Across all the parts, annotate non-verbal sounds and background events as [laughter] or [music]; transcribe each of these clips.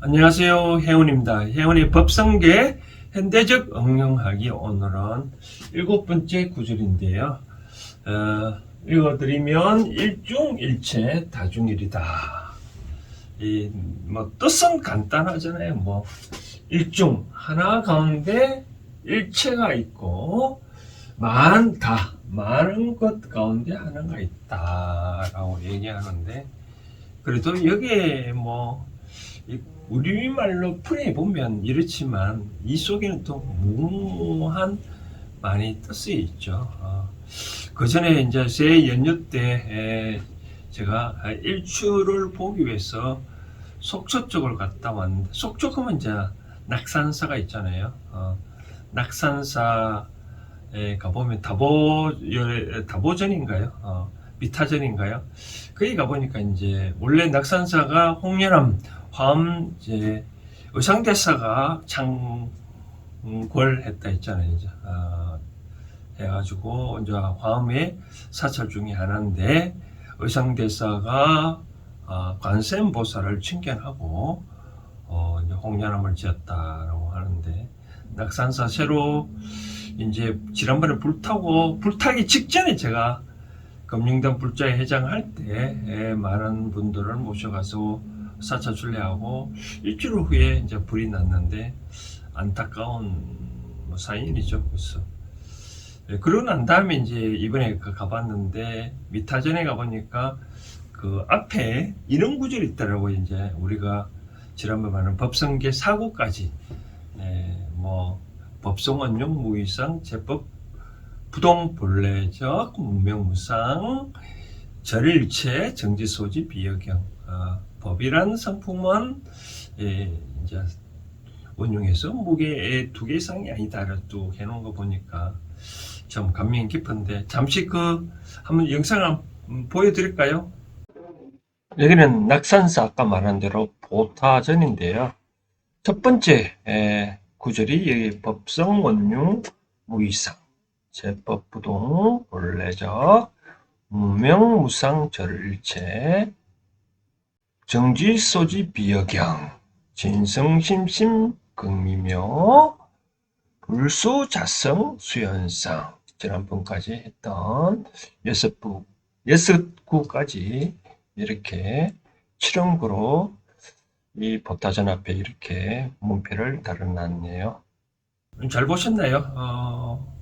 안녕하세요. 혜원입니다. 혜원의 법성계 현대적 응용하기 오늘은 일곱 번째 구절인데요. 어, 읽어드리면 일중일체 다중일이다. 이, 뭐, 뜻은 간단하잖아요. 뭐, 일중, 하나 가운데 일체가 있고, 많다, 많은 것 가운데 하나가 있다라고 얘기하는데, 그래도 여기에 뭐, 이 우리말로 풀이해 보면 이렇지만 이 속에는 또 무한 많이 뜻이 있죠. 그 전에 이제 제 연휴 때 에, 제가 일출을 보기 위해서 속초 쪽을 갔다 왔는데 속초 가면 이제 낙산사가 있잖아요. 어, 낙산사 에 가보면 다보 여- 다보전인가요? 어, 미타전인가요? 거기 가보니까 이제 원래 낙산사가 홍련암 화엄 이제 의상대사가 창궐했다 했잖아요. 이제 어, 해가지고 이제 화엄의 사찰 중에 하나인데 의상대사가 어, 관세음보살을 칭견하고 어, 이제 홍련암을 지었다라고 하는데 낙산사 새로 이제 지난번에 불타고 불타기 직전에 제가 금융당 불자의 회장할 때 에, 많은 분들을 모셔가서 사차 순례하고 일주일 후에 이제 불이 났는데 안타까운 뭐 사연이죠. 그래서 예, 그러고 난 다음에 이제 이번에 그 가봤는데 미타전에 가보니까 그 앞에 이런 구절이 있더라고 요 이제 우리가 지난번 말한 법성계 사고까지 예, 뭐 법성원용 무의상 제법 부동 본래적 무명무상 절일체 정지소지 비여경 아, 법이란 상품은 예, 이제 원용해서 무게의 두개 이상이 아니다 또 해놓은 거 보니까 참 감명 깊은데 잠시 그 한번 영상을 한번 보여드릴까요? 여기는 낙산사 아까 말한 대로 보타전인데요. 첫 번째 에, 구절이 여기 법성 원용 무이상 제법 부동 본래적 무명 무상 절일체 정지 소지 비여경 진성 심심 극미묘 불수 자성 수연상. 지난번까지 했던 여섯 부 여섯 구까지 이렇게 칠형구로 이 보타전 앞에 이렇게 문패를 달아놨네요. 잘 보셨나요? 어,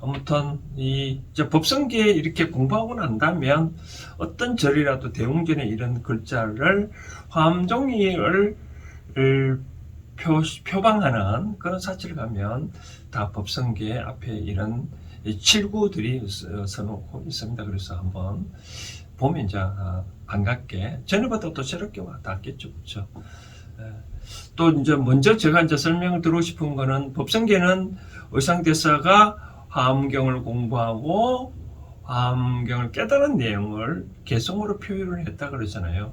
아무튼 이 법성계에 이렇게 공부하고 난다면 어떤 절이라도 대웅전에 이런 글자를 화암종이를 표, 표방하는 그런 사치를 가면 다 법성계 앞에 이런 이 칠구들이 써- 써놓고 있습니다. 그래서 한번 보면 이제 아, 반갑게 전에보다 또 새롭게 와닿겠죠, 그렇죠? 예. 또 이제 먼저 제가 이제 설명을 드리고 싶은 거는 법성계는 의상대사가 화엄경을 공부하고 화엄경을 깨달은 내용을 개성으로 표현을 했다 그러잖아요.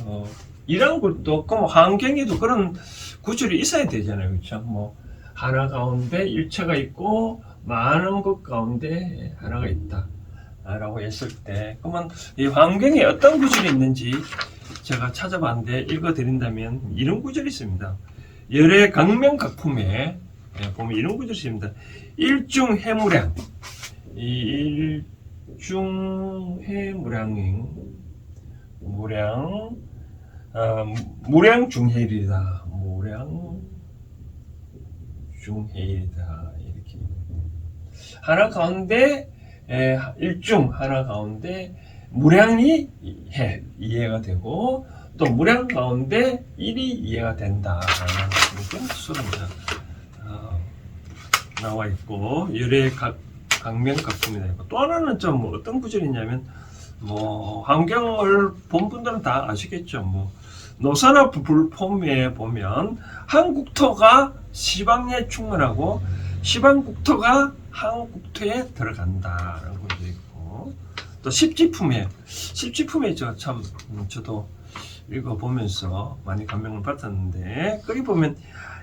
어, 이런 것도 그럼 화엄경에도 그런 구절이 있어야 되잖아요, 그렇죠? 뭐 하나 가운데 일체가 있고 많은 것 가운데 하나가 있다. 라고 했을 때 그러면 이 환경에 어떤 구절이 있는지 제가 찾아봤는데 읽어드린다면 이런 구절이 있습니다. 열의 강명각품에 예, 보면 이런 구절이 있습니다. 일중해무량 이 일중해무량인 무량 아, 무량중해일이다. 무량 중해일이다. 이렇게 하나 가운데 에, 일중 하나 가운데 무량이 해 이해가 되고 또 무량 가운데 일이 이해가 된다라는 그런 수입니다. 어, 나와 있고 열의 각 강명 각품이 되고 또 하나는 좀 뭐 어떤 구절이냐면 뭐 환경을 본 분들은 다 아시겠죠. 뭐 노사나 불폼에 보면 한국토가 시방에 충만하고 시방 국토가 한국토에 들어간다라는 것도 있고 또 십지품에 십지품에 저참 음, 저도 읽어보면서 많이 감명을 받았는데 거기 보면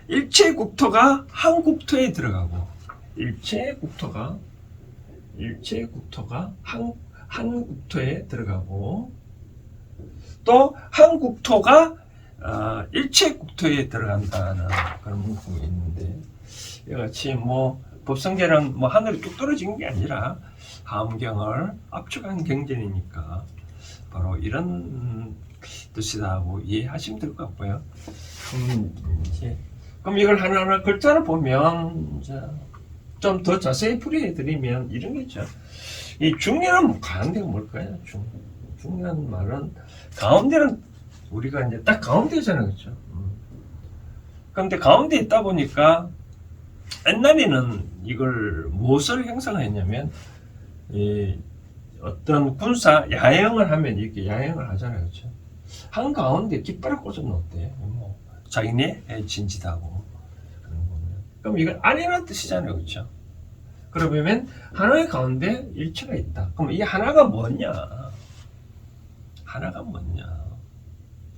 일체 국토가 한국토에 들어가고 일체 국토가 일체 국토가 한, 한 국토에 들어가고 또 한 국토가 어, 일체 국토에 들어간다는 그런 문구가 있는데 이같이 뭐 법성계는 뭐 하늘이 뚝 떨어진 게 아니라 함경을 압축한 경전이니까 바로 이런 음, 뜻이다고 이해하시면 될 것 같고요. 음, 이제 그럼 이걸 하나하나 글자를 보면 좀 더 자세히 풀이해 드리면 이런 게 있죠. 이 중요한 가운데가 뭘까요? 중 중요한 말은 가운데는 우리가 이제 딱 가운데잖아요, 그렇죠? 음. 그런데 가운데 있다 보니까 옛날에는 이걸 무엇을 형성했냐면 이 어떤 군사 야영을 하면 이렇게 야영을 하잖아요, 그렇죠? 한 가운데 깃발을 꽂아 놓대. 뭐 자기네 진지다고 그런 거면. 그럼 이건 아니라는 뜻이잖아요, 그렇죠? 그러면 하나의 가운데 일체가 있다. 그럼 이 하나가 뭐냐? 하나가 뭐냐?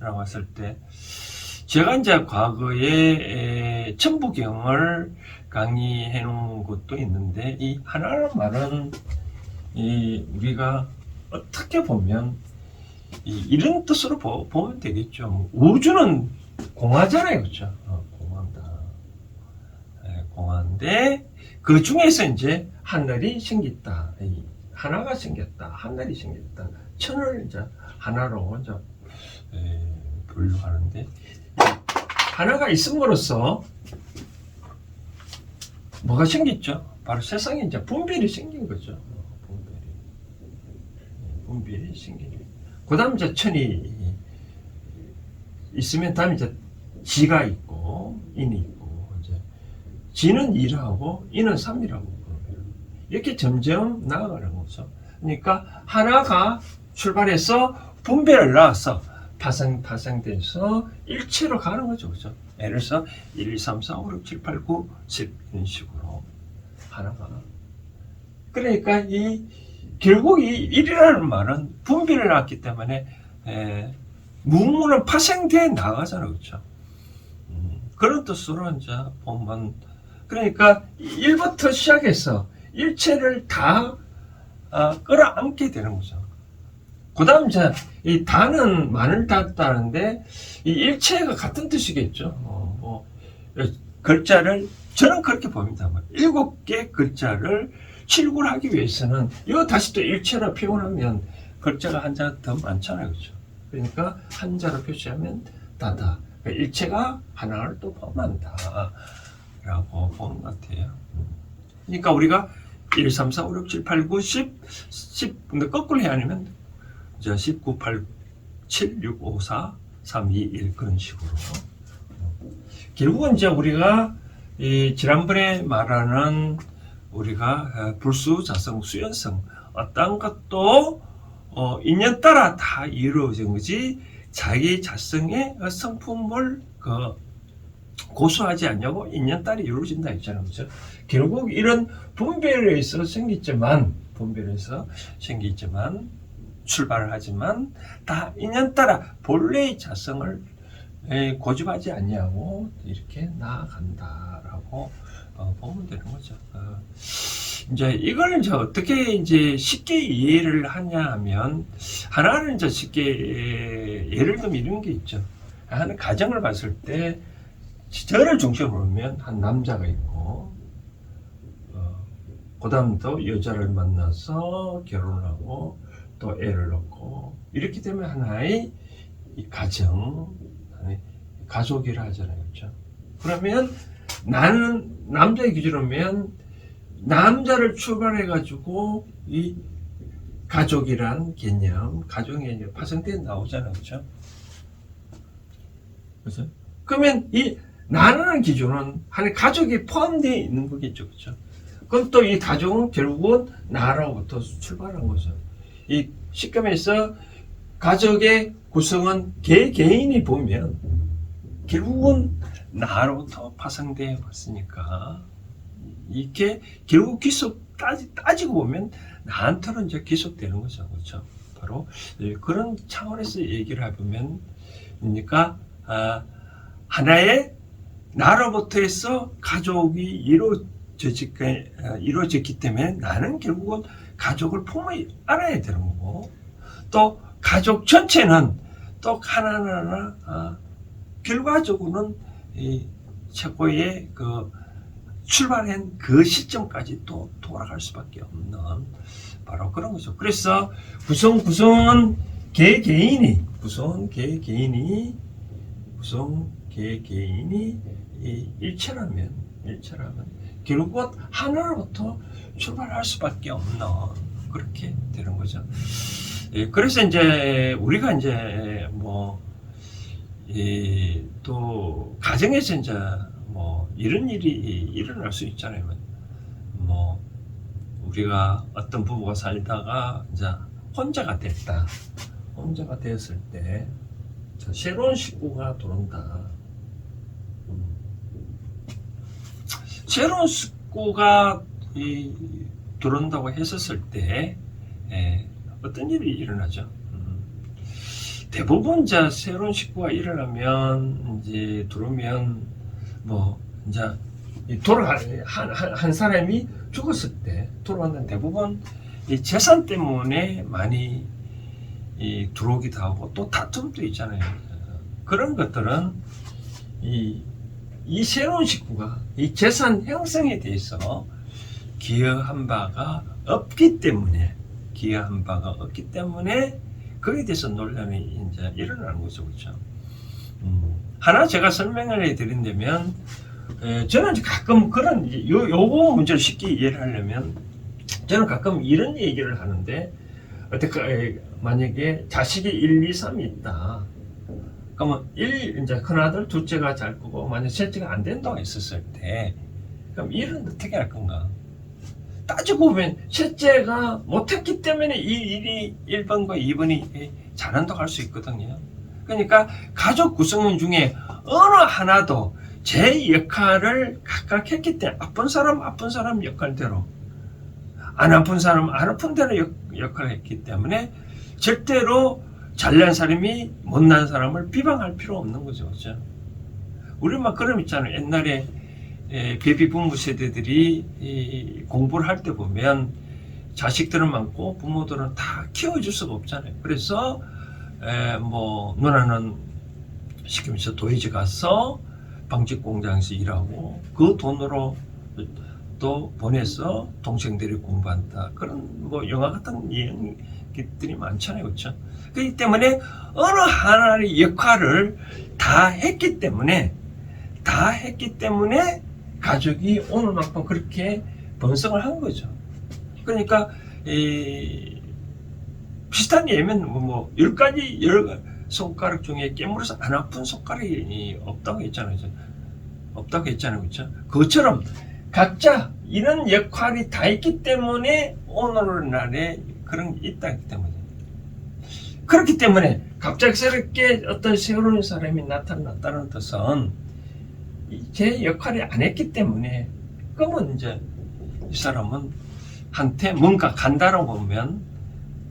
라고 했을 때 제가 이제 과거에 에, 천부경을 강의해 놓은 것도 있는데 이 하나라는 말은 이 우리가 어떻게 보면 이, 이런 뜻으로 보, 면 되겠죠. 우주는 공화잖아요, 그렇죠? 어, 공화다. 예, 공화인데 그 중에서 이제 하늘이 생겼다. 이 하나가 생겼다. 하늘이 생겼다. 천을 이제 하나로 이제 에, 분류하는데 하나가 있음으로써 뭐가 생겼죠? 바로 세상에 이제 분별이 생긴 거죠. 어, 분별이 예, 분별이 생기는. 그다음 이제 천이 있으면 다음 이제 지가 있고 인이 있고 이제 지는 2하고 인은 3이라고 이렇게 점점 나아가는 거죠. 그러니까 하나가 출발해서 분배를 낳아서 파생, 파생돼서 일체로 가는 거죠. 그죠? 예를 들어서 1, 2, 3, 4, 5, 6, 7, 8, 9, 10 이런 식으로 하나가. 그러니까 이 결국 이 1이라는 말은 분비를 낳았기 때문에 에, 무문은 파생돼 나가잖아요. 그렇죠? 음, 그런 뜻으로 이제 보면 그러니까 1부터 시작해서 일체를 다 아, 끌어안게 되는 거죠. 그 다음, 이제, 이 단은 많을 닿다는데, 이 일체가 같은 뜻이겠죠. 어, 뭐, 글자를, 저는 그렇게 봅니다. 뭐, 일곱 개 글자를 칠구하기 위해서는, 이거 다시 또 일체로 표현하면, 글자가 한자 더 많잖아요. 그죠? 그러니까, 한자로 표시하면, 다다. 그러니까 일체가 하나를 또 포함한다. 라고 보는 것 같아요. 그러니까 우리가 1, 3, 4, 5, 6, 7, 8, 9, 10, 10, 근데 거꾸로 해야 하면, 자, 19, 8, 7, 6, 5, 4, 3, 2, 1 그런 식으로. 결국은 이제 우리가 이 지난번에 말하는 우리가 불수, 자성, 수연성 어떤 것도 어, 인연 따라 다 이루어진 거지 자기 자성의 성품을 그 고수하지 않냐고 인연 따라 이루어진다 했잖아요. 그죠? 결국 이런 분별에서 생기지만 분별에서 생기지만 출발을 하지만 다 인연 따라 본래의 자성을 고집하지 않냐고 이렇게 나아간다라고 어, 보면 되는 거죠. 어, 이제 이걸 이제 어떻게 이제 쉽게 이해를 하냐 하면 하나는 이제 쉽게 예를 들면 이런 게 있죠. 한 가정을 봤을 때 저를 중심으로 보면 한 남자가 있고 어, 그 다음 또 여자를 만나서 결혼을 하고 또 애를 낳고 이렇게 되면 하나의 가정, 가족이라 하잖아요. 그렇죠? 그러면 나는 남자의 기준으로면 남자를 출발해 가지고 이 가족이란 개념, 가정의 이제 파생돼 나오잖아요. 그렇죠? 그래서 그러면 이 나는 기준은 한 가족이 포함되어 있는 거겠죠. 그렇죠? 그럼 또 이 가족은 결국은 나로부터 출발한 거죠. 이 식감에서 가족의 구성은 개 개인이 보면 결국은 나로부터 파생되어 왔으니까 이게 결국 기속 따지, 따지고 보면 나한테는 이제 기속되는 거죠. 그렇죠? 바로 그런 차원에서 얘기를 해보면 그러니까 아, 하나의 나로부터 해서 가족이 이루어졌기, 이루어졌기 때문에 나는 결국은 가족을 품어 알아야 되는 거고 또 가족 전체는 또 하나하나 아, 결과적으로는 이 최고의 그 출발한 그 시점까지 또 돌아갈 수밖에 없는 바로 그런 거죠. 그래서 구성 구성은 개 개인이 구성 개 개인이 구성 개 개인이 이 일체라면 일체라면 결국은 하나로부터 출발할 수밖에 없는 그렇게 되는 거죠. 예, 그래서 이제 우리가 이제 뭐, 이, 또, 가정에서 이제 뭐, 이런 일이 일어날 수 있잖아요. 뭐, 우리가 어떤 부부가 살다가 이제 혼자가 됐다. 혼자가 되었을 때, 자, 새로운 식구가 들어온다. 음. 새로운 식구가 이, 들어온다고 했었을 때, 예, 어떤 일이 일어나죠? 음, 대부분 이제 새로운 식구가 일어나면 이제 들어오면 뭐 이제 이 돌아가 한, 한, 한 사람이 죽었을 때 돌아오는 대부분 이 재산 때문에 많이 이 들어오기도 하고 또 다툼도 있잖아요. 그런 것들은 이, 이 새로운 식구가 이 재산 형성에 대해서 기여한 바가 없기 때문에 기여한 바가 없기 때문에 거기에 대해서 논란이 이제 일어나는 거죠, 그렇죠? 음, 하나 제가 설명을 해드린다면 에, 저는 가끔 그런 요 요거 문제를 쉽게 이해를 하려면 저는 가끔 이런 얘기를 하는데 어떻게 에, 만약에 자식이 1, 2, 3이 있다. 그러면 1 이제 큰아들 둘째가 잘 거고 만약 셋째가 안 된다고 했었을 때 그럼 일은 어떻게 할 건가? 따지고 보면 셋째가 못했기 때문에 이 일이 1번과 2번이 잘한다고 할 수 있거든요. 그러니까 가족 구성원 중에 어느 하나도 제 역할을 각각 했기 때문에 아픈 사람 아픈 사람 역할대로 안 아픈 사람 안 아픈 대로 역, 역할을 했기 때문에 절대로 잘난 사람이 못난 사람을 비방할 필요 없는 거죠. 그죠? 우리 막 그럼 있잖아요. 옛날에 에, 베비 부모 세대들이 이 공부를 할 때 보면 자식들은 많고 부모들은 다 키워줄 수가 없잖아요. 그래서 에, 뭐 누나는 시키면서 도이지 가서 방직 공장에서 일하고 그 돈으로 또 보내서 동생들이 공부한다. 그런 뭐 영화 같은 얘기들이 많잖아요. 그렇죠? 그렇기 때문에 어느 하나의 역할을 다 했기 때문에 다 했기 때문에 가족이 오늘만큼 그렇게 번성을 한 거죠. 그러니까 이 비슷한 예면 뭐, 열 가지 열 손가락 중에 깨물어서 안 아픈 손가락이 없다고 했잖아요. 없다고 했잖아요. 그렇죠? 그것처럼 각자 이런 역할이 다 있기 때문에 오늘날에 그런 게 있다 기 때문에 그렇기 때문에 갑작스럽게 어떤 새로운 사람이 나타났다는 뜻은 제 역할이 안 했기 때문에 그러면 이제 이 사람은 한테 뭔가 간다고 보면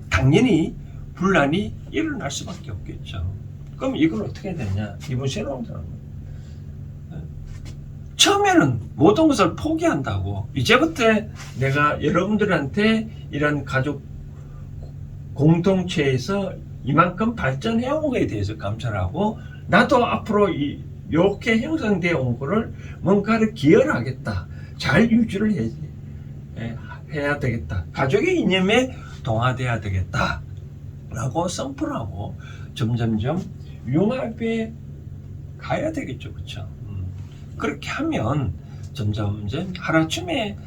당연히 분란이 일어날 수밖에 없겠죠. 그럼 이걸 어떻게 되냐? 이번 새로운 사람은 처음에는 모든 것을 포기한다고 이제부터 내가 여러분들한테 이런 가족 공동체에서 이만큼 발전해 온 거에 대해서 감사하고 나도 앞으로 이 이렇게 형성되어 온 거를 뭔가를 기여를 하겠다. 잘 유지를 해, 해야 되겠다. 가족의 이념에 동화돼야 되겠다. 라고 선포하고 점점점 융합에 가야 되겠죠. 음. 그렇게 하면 점점 이제 하루아침에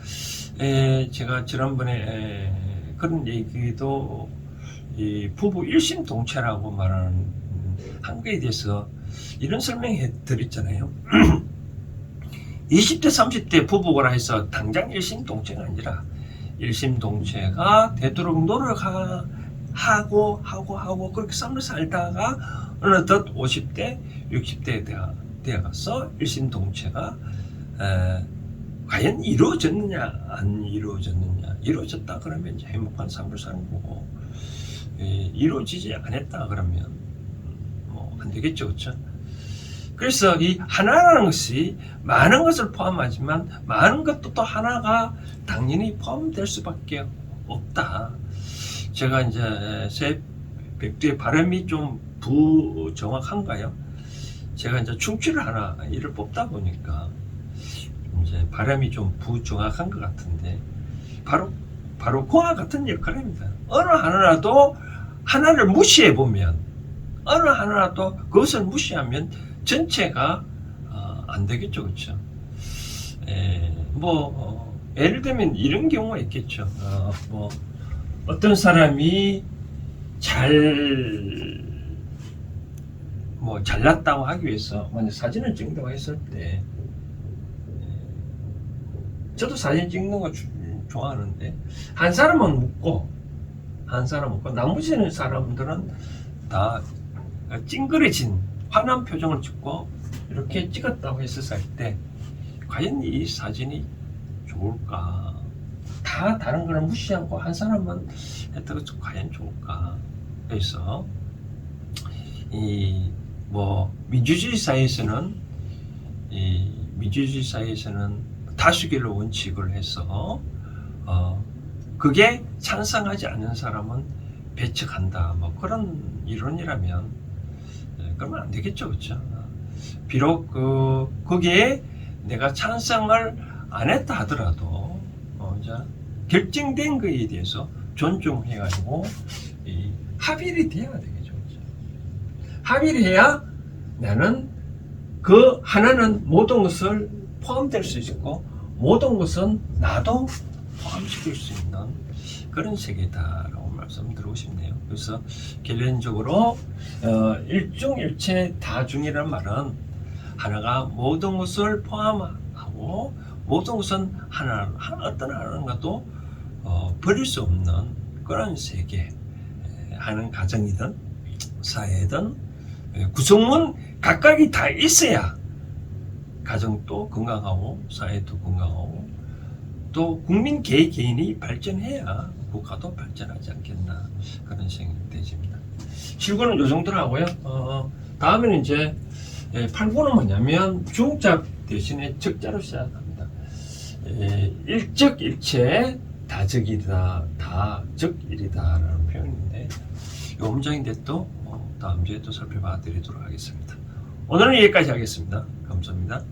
에, 제가 지난번에 에, 그런 얘기도 이 부부 일심동체라고 말하는 한 거에 대해서 이런 설명해 드렸잖아요. 20대, [clears throat] 30대 부부라 해서 당장 일심동체가 아니라 일심동체가 되도록 노력하고 하고 하고 그렇게 삶을 살다가 어느덧 50대, 60대에 되어가서 일심동체가 에, 과연 이루어졌느냐 안 이루어졌느냐. 이루어졌다 그러면 이제 행복한 삶을 사는 거고 에, 이루어지지 않았다 그러면 뭐 안 되겠죠. 그렇죠 그래서 이 하나라는 것이 많은 것을 포함하지만 많은 것도 또 하나가 당연히 포함될 수밖에 없다. 제가 이제 제 백두의 발음이 좀 부정확한가요? 제가 이제 충치를 하나 이를 뽑다 보니까 이제 발음이 좀 부정확한 것 같은데 바로 바로 그와 같은 역할입니다. 어느 하나라도 하나를 무시해 보면 어느 하나라도 그것을 무시하면 전체가 어, 안 되겠죠, 그렇죠? 에, 뭐 어, 예를 들면 이런 경우가 있겠죠. 어, 뭐 어떤 사람이 잘, 뭐, 잘났다고 하기 위해서, 만약 사진을 찍는다고 했을 때, 에, 저도 사진 찍는 거 주- 좋아하는데, 한 사람은 묻고, 한 사람은 묻고, 나머지 사람들은 다 찡그려진 화난 표정을 짓고, 이렇게 찍었다고 했을 때, 과연 이 사진이 좋을까? 다 다른 거를 무시하고 한 사람만 했다고 과연 좋을까? 그래서 이 뭐 민주주의 사회에서는 이 민주주의 사회에서는 다수결 원칙을 해서 어 그게 찬성하지 않는 사람은 배척한다 뭐 그런 이론이라면 예, 그러면 안 되겠죠 그렇죠 비록 그 거기에 내가 찬성을 안 했다 하더라도 어, 이제 결정된 거에 대해서 존중해가지고 이 합의를 돼야 되겠죠. 그죠? 합의를 해야 나는 그 하나는 모든 것을 포함될 수 있고 모든 것은 나도 포함시킬 수 있는 그런 세계다 라고 말씀드리고 싶네요. 그래서 결론적으로 어, 일중일체 다중이라는 말은 하나가 모든 것을 포함하고 모든 것은 하나, 하나 어떤 하나가도 어, 버릴 수 없는 그런 세계 에, 하는 가정이든 사회든 에, 구성은 각각이 다 있어야 가정도 건강하고 사회도 건강하고 또 국민 개 개인이 발전해야 국가도 발전하지 않겠나 그런 생각이 되집니다. 실고는 요 정도로 하고요. 어, 다음에는 이제 예, 8구는 뭐냐면 중자 대신에 적자로 시작합니다. 예, 일적일체 다적이다 다적일이다라는 표현인데 이 음정인데 또 어, 다음 주에 또 살펴봐 드리도록 하겠습니다. 오늘은 여기까지 하겠습니다. 감사합니다.